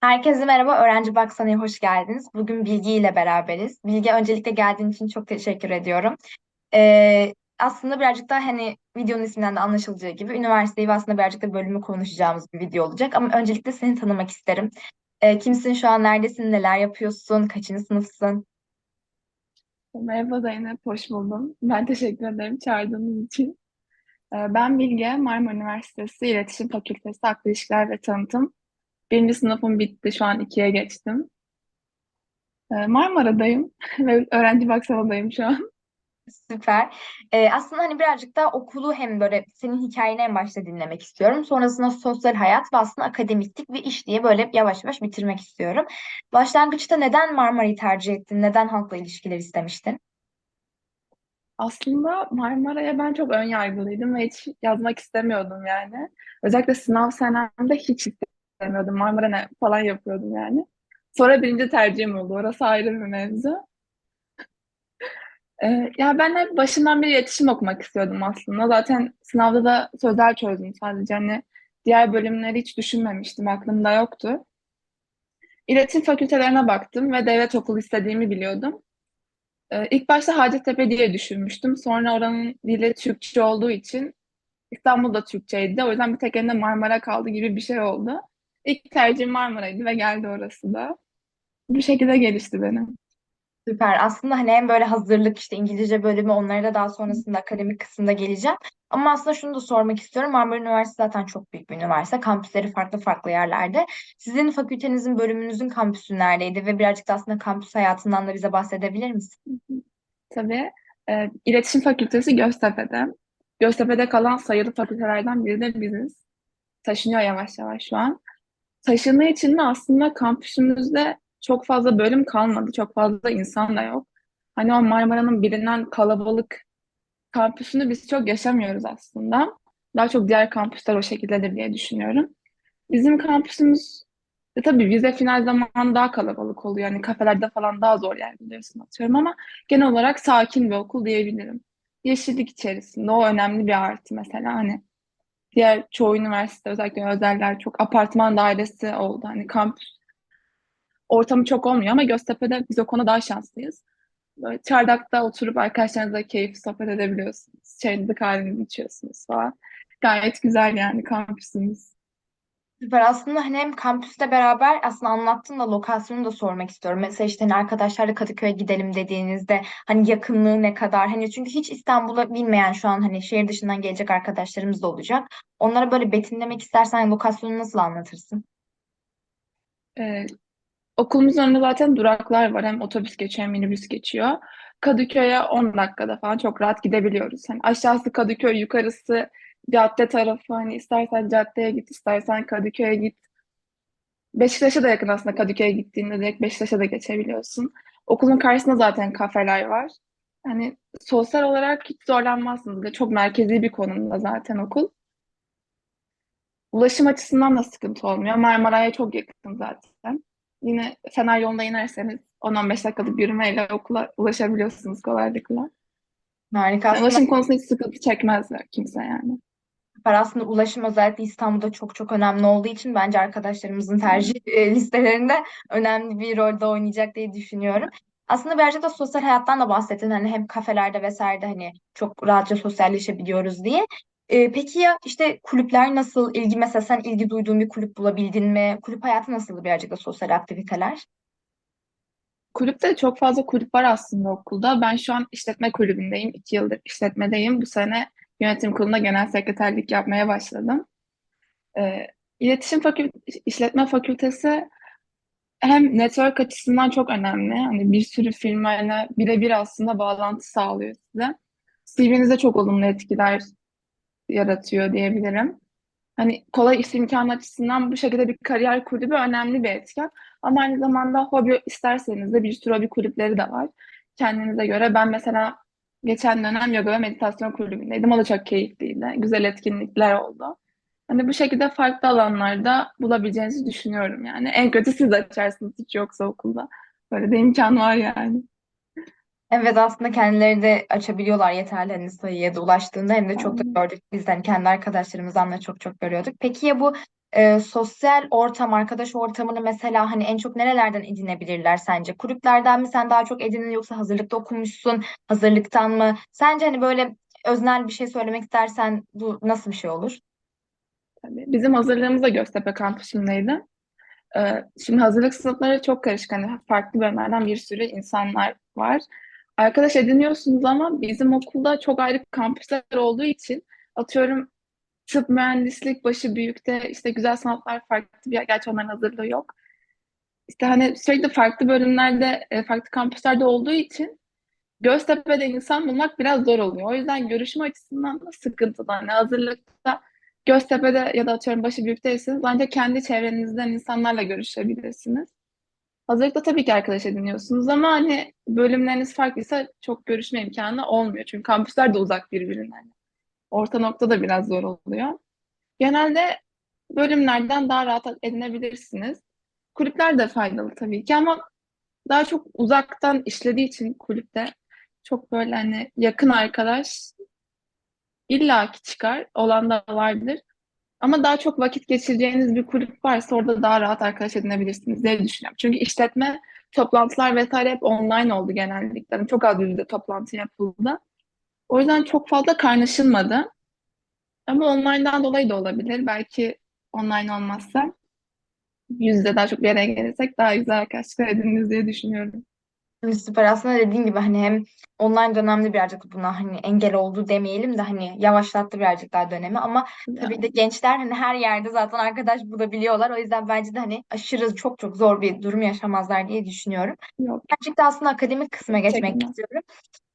Herkese merhaba, Öğrenci Baksana'ya hoş geldiniz. Bugün Bilgi ile beraberiz. Bilgi, öncelikle geldiğin için çok teşekkür ediyorum. Ee, aslında birazcık daha hani videonun isminden de anlaşılacağı gibi üniversiteyi ve aslında birazcık da bölümü konuşacağımız bir video olacak. Ama öncelikle seni tanımak isterim. Ee, kimsin şu an, neredesin, neler yapıyorsun, kaçıncı sınıfsın? Merhaba Zeynep, hoş buldum. Ben teşekkür ederim çağırdığınız için. Ee, Ben Bilge, Marmara Üniversitesi İletişim Fakültesi Akıl İlişkiler ve Tanıtım. Birinci sınıfım bitti, şu an ikiye geçtim. Ee, Marmara'dayım ve öğrenci baksanadayım şu an. Süper. Ee, aslında hani birazcık daha okulu hem böyle senin hikayeni en başta dinlemek istiyorum. Sonrasında sosyal hayat ve aslında akademiklik ve iş diye böyle yavaş yavaş bitirmek istiyorum. Başlangıçta neden Marmara'yı tercih ettin? Neden halkla ilişkiler istemiştin? Aslında Marmara'ya ben çok ön yargılıydım ve hiç yazmak istemiyordum yani. Özellikle sınav senemde hiç istemiyordum. Marmara ne falan yapıyordum yani. Sonra birinci tercihim oldu. Orası ayrı bir mevzu. Ee, ya ben hep başından beri iletişim okumak istiyordum aslında. Zaten sınavda da sözel çözdüm sadece. Hani diğer bölümleri hiç düşünmemiştim. Aklımda yoktu. İletişim fakültelerine baktım ve devlet okulu istediğimi biliyordum. Ee, ilk başta Hacettepe diye düşünmüştüm. Sonra oranın dili Türkçe olduğu için İstanbul'da Türkçeydi. O yüzden bir tek elinde Marmara kaldı gibi bir şey oldu. İlk tercihim Marmara'ydı ve geldi orası da. Bu şekilde gelişti benim. Süper. Aslında hani hem böyle hazırlık işte İngilizce bölümü onlara da daha sonrasında akademik kısımda geleceğim. Ama aslında şunu da sormak istiyorum. Marmara Üniversitesi zaten çok büyük bir üniversite. Kampüsleri farklı farklı yerlerde. Sizin fakültenizin, bölümünüzün kampüsü neredeydi? Ve birazcık da aslında kampüs hayatından da bize bahsedebilir misin? Tabii. E, İletişim Fakültesi Göztepe'de. Göztepe'de kalan sayılı fakültelerden biri de biziz. Taşınıyor yavaş yavaş şu an. Taşındığı için de aslında kampüsümüzde çok fazla bölüm kalmadı. Çok fazla insan da yok. Hani o Marmara'nın bilinen kalabalık kampüsünü biz çok yaşamıyoruz aslında. Daha çok diğer kampüsler o şekildedir diye düşünüyorum. Bizim kampüsümüz e, tabii vize final zamanı daha kalabalık oluyor. Yani kafelerde falan daha zor yer biliyorsun atıyorum ama genel olarak sakin bir okul diyebilirim. Yeşillik içerisinde o önemli bir artı mesela hani diğer çoğu üniversite özellikle özeller çok apartman dairesi oldu. Hani kampüs ortamı çok olmuyor ama Göztepe'de biz o konuda daha şanslıyız. Böyle çardakta oturup arkadaşlarınızla keyif sohbet edebiliyorsunuz. Çayınızı kahvenizi içiyorsunuz falan. Gayet güzel yani kampüsümüz. Süper. Aslında hani hem kampüste beraber aslında anlattığın da lokasyonu da sormak istiyorum. Mesela işte hani arkadaşlarla Kadıköy'e gidelim dediğinizde hani yakınlığı ne kadar? Hani çünkü hiç İstanbul'u bilmeyen şu an hani şehir dışından gelecek arkadaşlarımız da olacak. Onlara böyle betimlemek istersen lokasyonu nasıl anlatırsın? Ee, Okulumuzun önünde zaten duraklar var. Hem otobüs geçiyor hem minibüs geçiyor. Kadıköy'e 10 dakikada falan çok rahat gidebiliyoruz. Hani aşağısı Kadıköy, yukarısı cadde tarafı. Hani istersen caddeye git, istersen Kadıköy'e git. Beşiktaş'a da yakın aslında Kadıköy'e gittiğinde direkt Beşiktaş'a da geçebiliyorsun. Okulun karşısında zaten kafeler var. Hani sosyal olarak hiç zorlanmazsınız. De Çok merkezi bir konumda zaten okul. Ulaşım açısından da sıkıntı olmuyor. Marmaray'a çok yakın zaten. Yine Fener yolunda inerseniz 10-15 dakikalık yürümeyle okula ulaşabiliyorsunuz kolaylıkla. Harika. Yani ulaşım konusunda hiç sıkıntı çekmezler kimse yani. Süper. Aslında ulaşım özellikle İstanbul'da çok çok önemli olduğu için bence arkadaşlarımızın tercih e, listelerinde önemli bir rolde oynayacak diye düşünüyorum. Aslında birazcık da sosyal hayattan da bahsettin. Hani hem kafelerde vesairede hani çok rahatça sosyalleşebiliyoruz diye. E, peki ya işte kulüpler nasıl? İlgi mesela sen ilgi duyduğun bir kulüp bulabildin mi? Kulüp hayatı nasıl birazcık da sosyal aktiviteler? Kulüpte çok fazla kulüp var aslında okulda. Ben şu an işletme kulübündeyim. İki yıldır işletmedeyim. Bu sene yönetim kurulunda genel sekreterlik yapmaya başladım. Ee, İletişim Fakül İşletme Fakültesi hem network açısından çok önemli. Hani bir sürü firmayla birebir aslında bağlantı sağlıyor size. CV'nize çok olumlu etkiler yaratıyor diyebilirim. Hani kolay iş imkanı açısından bu şekilde bir kariyer kulübü önemli bir etken. Ama aynı zamanda hobi isterseniz de bir sürü hobi kulüpleri de var. Kendinize göre. Ben mesela geçen dönem yoga ve meditasyon kulübündeydim. O da çok keyifliydi. Güzel etkinlikler oldu. Hani bu şekilde farklı alanlarda bulabileceğinizi düşünüyorum yani. En kötü siz açarsınız hiç yoksa okulda. Böyle de imkan var yani. Evet aslında kendileri de açabiliyorlar yeterli hani sayıya da ulaştığında hem de çok da gördük biz de hani kendi arkadaşlarımızdan da çok çok görüyorduk. Peki ya bu e, sosyal ortam, arkadaş ortamını mesela hani en çok nerelerden edinebilirler sence? Kulüplerden mi sen daha çok edinin yoksa hazırlıkta okumuşsun, hazırlıktan mı? Sence hani böyle öznel bir şey söylemek istersen bu nasıl bir şey olur? tabii. Bizim hazırlığımız da Göztepe kampüsündeydi. Ee, şimdi hazırlık sınıfları çok karışık. Hani farklı bölümlerden bir sürü insanlar var. Arkadaş ediniyorsunuz ama bizim okulda çok ayrı kampüsler olduğu için atıyorum tıp mühendislik başı büyükte işte güzel sanatlar farklı bir. Gerçi onların hazırlığı yok. İşte hani sürekli farklı bölümlerde, e, farklı kampüslerde olduğu için Göztepe'de insan bulmak biraz zor oluyor. O yüzden görüşme açısından da sıkıntılı. Hani hazırlıkta Göztepe'de ya da atıyorum başı büyükteyseniz ancak kendi çevrenizden insanlarla görüşebilirsiniz. Hazırlıkta tabii ki arkadaş ediniyorsunuz ama hani bölümleriniz farklıysa çok görüşme imkanı olmuyor. Çünkü kampüsler de uzak birbirinden. Orta nokta da biraz zor oluyor. Genelde bölümlerden daha rahat edinebilirsiniz. Kulüpler de faydalı tabii ki ama daha çok uzaktan işlediği için kulüpte çok böyle hani yakın arkadaş illaki çıkar. Olan da vardır. Ama daha çok vakit geçireceğiniz bir kulüp varsa orada daha rahat arkadaş edinebilirsiniz diye düşünüyorum. Çünkü işletme toplantılar vesaire hep online oldu genellikle. Yani çok az yüzde toplantı yapıldı. O yüzden çok fazla kaynaşılmadı. Ama online'dan dolayı da olabilir. Belki online olmazsa yüzde daha çok bir araya gelirsek daha güzel arkadaşlıklar ediniriz diye düşünüyorum. Süper aslında dediğin gibi hani hem online dönemde birazcık buna hani engel oldu demeyelim de hani yavaşlattı birazcık daha dönemi ama tabii de gençler hani her yerde zaten arkadaş bulabiliyorlar. O yüzden bence de hani aşırı çok çok zor bir durum yaşamazlar diye düşünüyorum. yok, Birazcık da aslında akademik kısma geçmek çekilmez. istiyorum.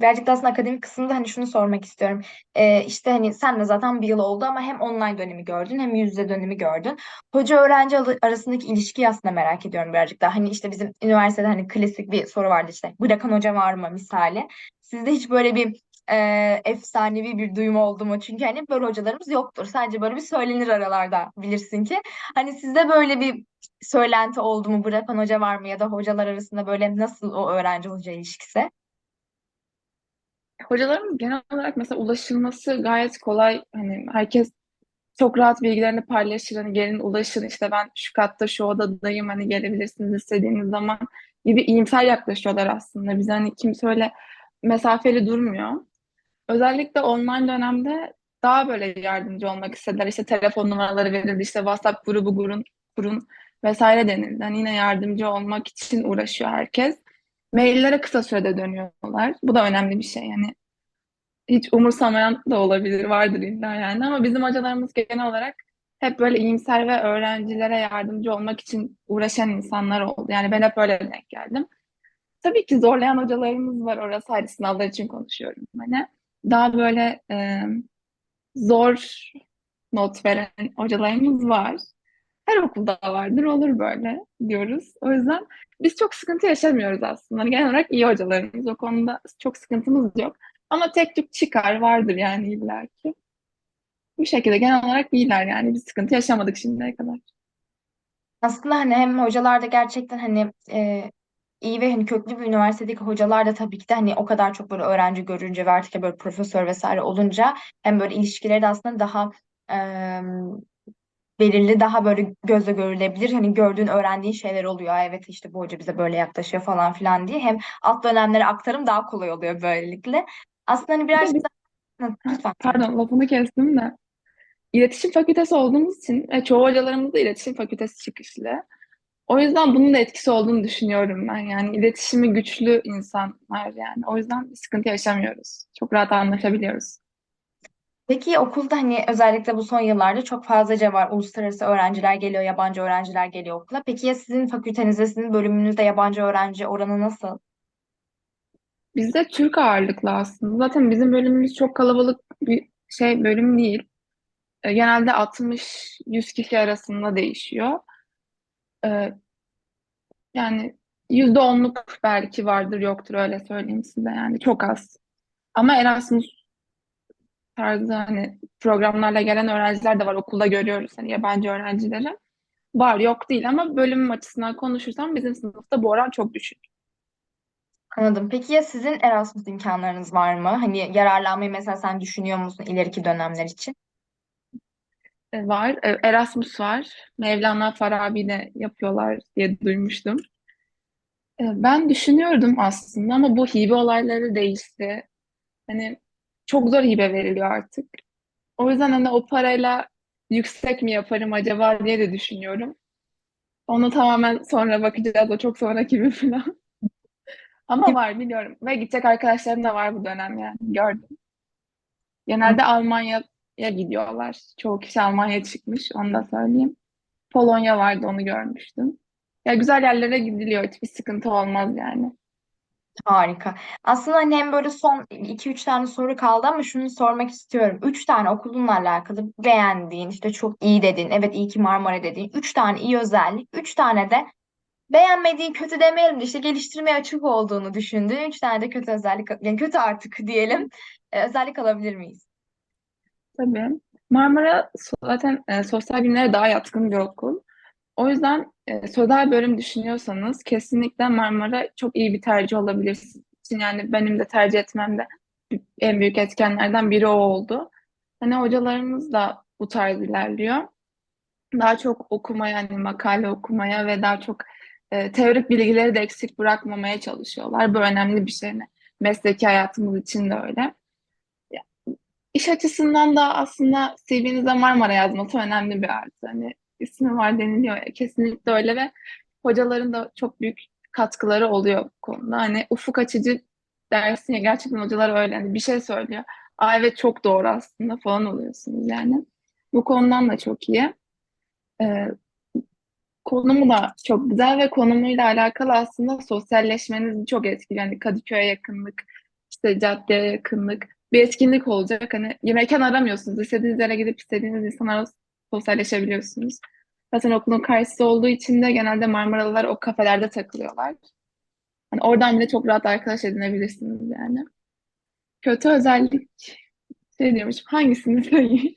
Birazcık da aslında akademik kısımda hani şunu sormak istiyorum. Ee, işte hani sen de zaten bir yıl oldu ama hem online dönemi gördün hem yüz yüze dönemi gördün. Hoca öğrenci arasındaki ilişkiyi aslında merak ediyorum birazcık daha. Hani işte bizim üniversitede hani klasik bir soru vardı işte. Bırakan hoca var mı misali. Sizde hiç böyle bir e, efsanevi bir duyum oldu mu? Çünkü hani böyle hocalarımız yoktur. Sadece böyle bir söylenir aralarda bilirsin ki. Hani sizde böyle bir söylenti oldu mu? Bırakan hoca var mı? Ya da hocalar arasında böyle nasıl o öğrenci hoca ilişkisi? Hocalarımız genel olarak mesela ulaşılması gayet kolay. Hani herkes çok rahat bilgilerini paylaşır. Hani gelin ulaşın işte ben şu katta şu odadayım hani gelebilirsiniz istediğiniz zaman gibi iyimser yaklaşıyorlar aslında. Biz hani kimse öyle mesafeli durmuyor. Özellikle online dönemde daha böyle yardımcı olmak istediler. İşte telefon numaraları verildi, işte WhatsApp grubu kurun, kurun vesaire denildi. Hani yine yardımcı olmak için uğraşıyor herkes. Maillere kısa sürede dönüyorlar. Bu da önemli bir şey. Yani hiç umursamayan da olabilir, vardır illa yani. Ama bizim hocalarımız genel olarak hep böyle iyimser ve öğrencilere yardımcı olmak için uğraşan insanlar oldu. Yani ben hep öyle denk geldim. Tabii ki zorlayan hocalarımız var. Orası ayrı sınavlar için konuşuyorum. Hani daha böyle e, zor not veren hocalarımız var. Her okulda vardır, olur böyle diyoruz. O yüzden biz çok sıkıntı yaşamıyoruz aslında. Hani genel olarak iyi hocalarımız. O konuda çok sıkıntımız yok. Ama tek tük çıkar vardır yani illaki. Bu şekilde genel olarak iyiler yani. Biz sıkıntı yaşamadık şimdiye kadar. Aslında hani hem hocalar da gerçekten hani e, iyi ve hani köklü bir üniversitedeki hocalar da tabii ki de hani o kadar çok böyle öğrenci görünce ve artık böyle profesör vesaire olunca hem böyle ilişkileri de aslında daha e, belirli daha böyle gözle görülebilir. Hani gördüğün öğrendiğin şeyler oluyor. Evet işte bu hoca bize böyle yaklaşıyor falan filan diye. Hem alt dönemlere aktarım daha kolay oluyor böylelikle. Aslında hani Bir de birazcık biz, da Hı, lütfen. pardon lafını kestim de. İletişim fakültesi olduğumuz için ve çoğu hocalarımız da iletişim fakültesi çıkışlı. O yüzden bunun da etkisi olduğunu düşünüyorum ben. Yani iletişimi güçlü insanlar yani. O yüzden bir sıkıntı yaşamıyoruz. Çok rahat anlaşabiliyoruz. Peki okulda hani özellikle bu son yıllarda çok fazlaca var. Uluslararası öğrenciler geliyor, yabancı öğrenciler geliyor okula. Peki ya sizin fakültenizde, sizin bölümünüzde yabancı öğrenci oranı nasıl? Bizde Türk ağırlıklı aslında. Zaten bizim bölümümüz çok kalabalık bir şey bölüm değil. E, Genelde 60-100 kişi arasında değişiyor. E, Yani %10'luk belki vardır yoktur öyle söyleyeyim size yani çok az. Ama Erasmus tarzı hani programlarla gelen öğrenciler de var. Okulda görüyoruz hani yabancı öğrencileri. Var yok değil ama bölümüm açısından konuşursam bizim sınıfta bu oran çok düşük. Anladım. Peki ya sizin Erasmus imkanlarınız var mı? Hani yararlanmayı mesela sen düşünüyor musun ileriki dönemler için? E, var. E, Erasmus var. Mevlana Farabi de yapıyorlar diye duymuştum. E, Ben düşünüyordum aslında ama bu hibe olayları değişti. Hani çok zor hibe veriliyor artık. O yüzden hani o parayla yüksek mi yaparım acaba diye de düşünüyorum. Onu tamamen sonra bakacağız. O çok sonraki bir plan. Ama var biliyorum. Ve gidecek arkadaşlarım da var bu dönem yani. Gördüm. Genelde Almanya'ya gidiyorlar. Çoğu kişi Almanya'ya çıkmış. Onu da söyleyeyim. Polonya vardı onu görmüştüm. Ya güzel yerlere gidiliyor. Hiçbir sıkıntı olmaz yani. Harika. Aslında hani hem böyle son iki üç tane soru kaldı ama şunu sormak istiyorum. Üç tane okulunla alakalı beğendiğin, işte çok iyi dediğin, evet iyi ki Marmara dediğin, üç tane iyi özellik, üç tane de beğenmediğin, kötü demeyelim de işte geliştirmeye açık olduğunu düşündüğün, üç tane de kötü özellik, yani kötü artık diyelim, e, özellik alabilir miyiz? Tabii. Marmara zaten e, sosyal bilimlere daha yatkın bir okul. O yüzden e, sözel bölüm düşünüyorsanız kesinlikle Marmara çok iyi bir tercih olabilir. Yani benim de tercih etmemde en büyük etkenlerden biri o oldu. Hani hocalarımız da bu tarz ilerliyor. Daha çok okumaya, yani makale okumaya ve daha çok e, teorik bilgileri de eksik bırakmamaya çalışıyorlar. Bu önemli bir şey. Mesleki hayatımız için de öyle. İş açısından da aslında CV'nize Marmara yazması önemli bir artı. Hani ismi var deniliyor ya kesinlikle öyle ve hocaların da çok büyük katkıları oluyor bu konuda. Hani ufuk açıcı dersin ya gerçekten hocalar öyle hani bir şey söylüyor. Aa evet çok doğru aslında falan oluyorsunuz yani. Bu konudan da çok iyi. Ee, konumu da çok güzel ve konumuyla alakalı aslında sosyalleşmenizi çok etkiliyor. Yani Kadıköy'e yakınlık, işte caddeye yakınlık bir etkinlik olacak. Hani yemekken aramıyorsunuz. İstediğiniz yere gidip istediğiniz insanlarla sosyalleşebiliyorsunuz. Zaten okulun karşısı olduğu için de genelde Marmaralılar o kafelerde takılıyorlar. Hani oradan bile çok rahat arkadaş edinebilirsiniz yani. Kötü özellik şey diyormuşum. Hangisini söyleyeyim?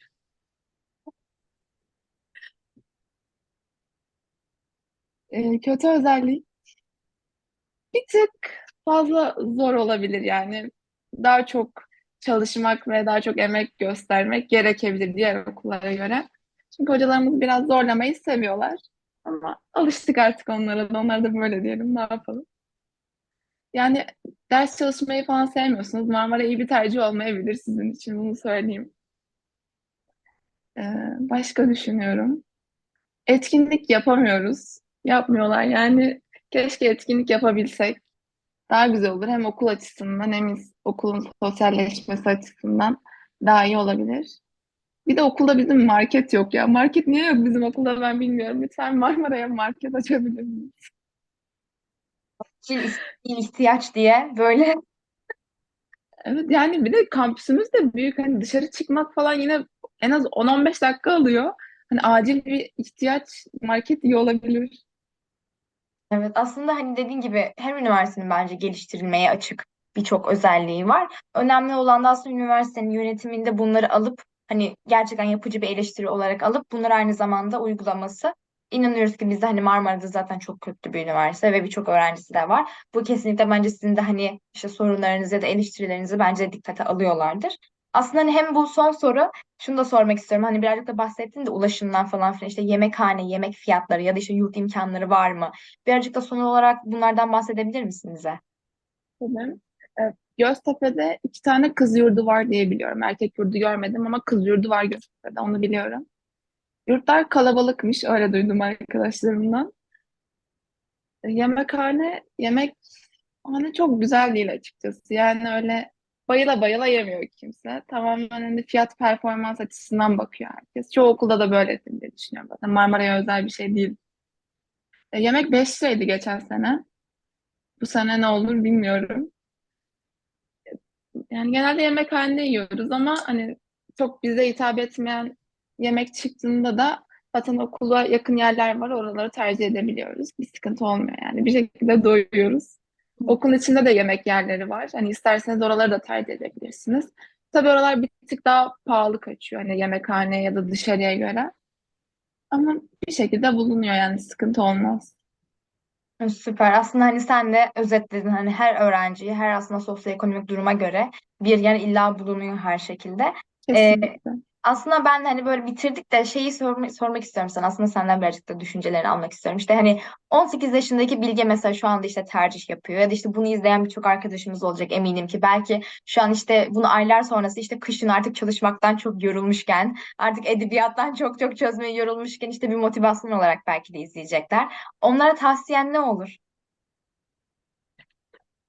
Ee, kötü özellik bir tık fazla zor olabilir yani. Daha çok çalışmak ve daha çok emek göstermek gerekebilir diğer okullara göre. Çünkü hocalarımız biraz zorlamayı seviyorlar. Ama alıştık artık onlara da. Onlar da böyle diyelim. Ne yapalım? Yani ders çalışmayı falan sevmiyorsunuz. Marmara iyi bir tercih olmayabilir sizin için. Bunu söyleyeyim. Ee, başka düşünüyorum. Etkinlik yapamıyoruz. Yapmıyorlar. Yani keşke etkinlik yapabilsek. Daha güzel olur. Hem okul açısından hem okulun sosyalleşmesi açısından daha iyi olabilir. Bir de okulda bizim market yok ya. Market niye yok bizim okulda ben bilmiyorum. Lütfen Marmara'ya market açabilir miyiz? İhtiyaç diye böyle Evet yani bir de kampüsümüz de büyük. Hani dışarı çıkmak falan yine en az 10-15 dakika alıyor. Hani acil bir ihtiyaç market iyi olabilir. Evet aslında hani dediğin gibi her üniversitenin bence geliştirilmeye açık birçok özelliği var. Önemli olan da aslında üniversitenin yönetiminde bunları alıp hani gerçekten yapıcı bir eleştiri olarak alıp bunları aynı zamanda uygulaması. İnanıyoruz ki biz de hani Marmara'da zaten çok köklü bir üniversite ve birçok öğrencisi de var. Bu kesinlikle bence sizin de hani işte sorunlarınızı ya da eleştirilerinizi bence dikkate alıyorlardır. Aslında hani hem bu son soru şunu da sormak istiyorum. Hani birazcık da bahsettin de ulaşımdan falan filan işte yemekhane, yemek fiyatları ya da işte yurt imkanları var mı? Birazcık da son olarak bunlardan bahsedebilir misiniz bize? Tabii. Evet, Göztepe'de iki tane kız yurdu var diye biliyorum. Erkek yurdu görmedim ama kız yurdu var Göztepe'de onu biliyorum. Yurtlar kalabalıkmış öyle duydum arkadaşlarımdan. E, Yemekhane, yemek hani çok güzel değil açıkçası. Yani öyle bayıla bayıla yemiyor kimse. Tamamen hani fiyat performans açısından bakıyor herkes. Çoğu okulda da böyledir diye düşünüyorum zaten. Marmara'ya özel bir şey değil. E, yemek 5 liraydı geçen sene. Bu sene ne olur bilmiyorum. Yani genelde yemekhanede yiyoruz ama hani çok bize hitap etmeyen yemek çıktığında da zaten okula yakın yerler var. Oraları tercih edebiliyoruz. Bir sıkıntı olmuyor yani. Bir şekilde doyuyoruz. Okulun içinde de yemek yerleri var. Hani isterseniz oraları da tercih edebilirsiniz. Tabii oralar bir tık daha pahalı kaçıyor. Hani yemekhane ya da dışarıya göre. Ama bir şekilde bulunuyor yani sıkıntı olmaz. Süper. Aslında hani sen de özetledin hani her öğrenciyi her aslında sosyoekonomik duruma göre bir yer illa bulunuyor her şekilde. Ee. Aslında ben hani böyle bitirdik de şeyi sorma- sormak istiyorum sana. Aslında senden birazcık da düşüncelerini almak istiyorum. İşte hani 18 yaşındaki Bilge mesela şu anda işte tercih yapıyor ya da işte bunu izleyen birçok arkadaşımız olacak eminim ki. Belki şu an işte bunu aylar sonrası işte kışın artık çalışmaktan çok yorulmuşken artık edebiyattan çok çok çözmeye yorulmuşken işte bir motivasyon olarak belki de izleyecekler. Onlara tavsiyen ne olur?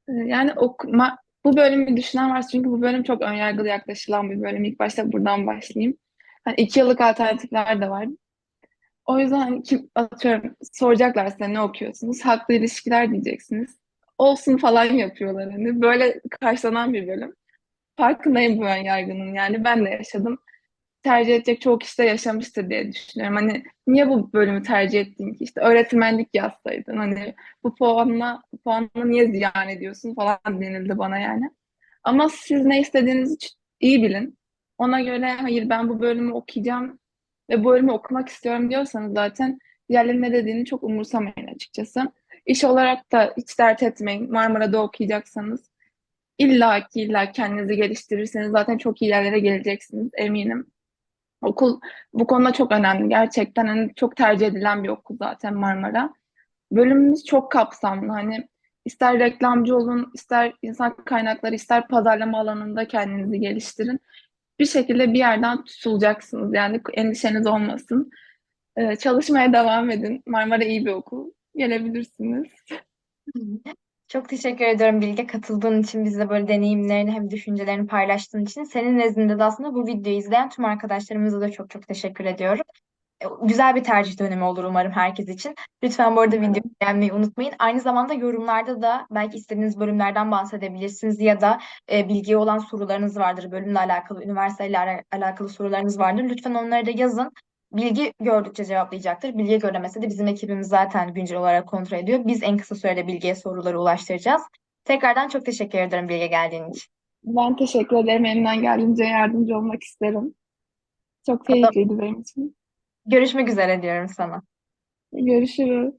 Ee, Yani okuma, bu bölümü düşünen var çünkü bu bölüm çok önyargılı yaklaşılan bir bölüm. İlk başta buradan başlayayım. Hani iki yıllık alternatifler de var. O yüzden hani kim atıyorum soracaklar size ne okuyorsunuz? Haklı ilişkiler diyeceksiniz. Olsun falan yapıyorlar hani. Böyle karşılanan bir bölüm. Farkındayım bu önyargının yani ben de yaşadım. Tercih edecek çoğu kişi de yaşamıştır diye düşünüyorum. Hani niye bu bölümü tercih ettin ki? İşte öğretmenlik yazsaydın. Hani bu puanla, puanla niye ziyan ediyorsun falan denildi bana yani. Ama siz ne istediğinizi iyi bilin. Ona göre hayır ben bu bölümü okuyacağım ve bu bölümü okumak istiyorum diyorsanız zaten diğerlerinin ne dediğini çok umursamayın açıkçası. İş olarak da hiç dert etmeyin. Marmara'da okuyacaksanız illa ki illa kendinizi geliştirirseniz zaten çok iyi yerlere geleceksiniz eminim. Okul bu konuda çok önemli. Gerçekten hani çok tercih edilen bir okul zaten Marmara. Bölümümüz çok kapsamlı. Hani ister reklamcı olun, ister insan kaynakları, ister pazarlama alanında kendinizi geliştirin. Bir şekilde bir yerden tutulacaksınız. Yani endişeniz olmasın. Ee, çalışmaya devam edin. Marmara iyi bir okul. Gelebilirsiniz. Çok teşekkür ediyorum Bilge katıldığın için bizle böyle deneyimlerini hem düşüncelerini paylaştığın için. Senin nezdinde de aslında bu videoyu izleyen tüm arkadaşlarımıza da çok çok teşekkür ediyorum. E, Güzel bir tercih dönemi olur umarım herkes için. Lütfen bu arada videoyu beğenmeyi unutmayın. Aynı zamanda yorumlarda da belki istediğiniz bölümlerden bahsedebilirsiniz ya da e, Bilge'ye olan sorularınız vardır. Bölümle alakalı, üniversiteyle ala- alakalı sorularınız vardır. Lütfen onları da yazın. Bilgi gördükçe cevaplayacaktır. Bilgi göremese de bizim ekibimiz zaten güncel olarak kontrol ediyor. Biz en kısa sürede Bilge'ye soruları ulaştıracağız. Tekrardan çok teşekkür ederim Bilge geldiğin için. Ben teşekkür ederim. Elimden geldiğince yardımcı olmak isterim. Çok keyifliydi benim için. Görüşmek üzere diyorum sana. Görüşürüz.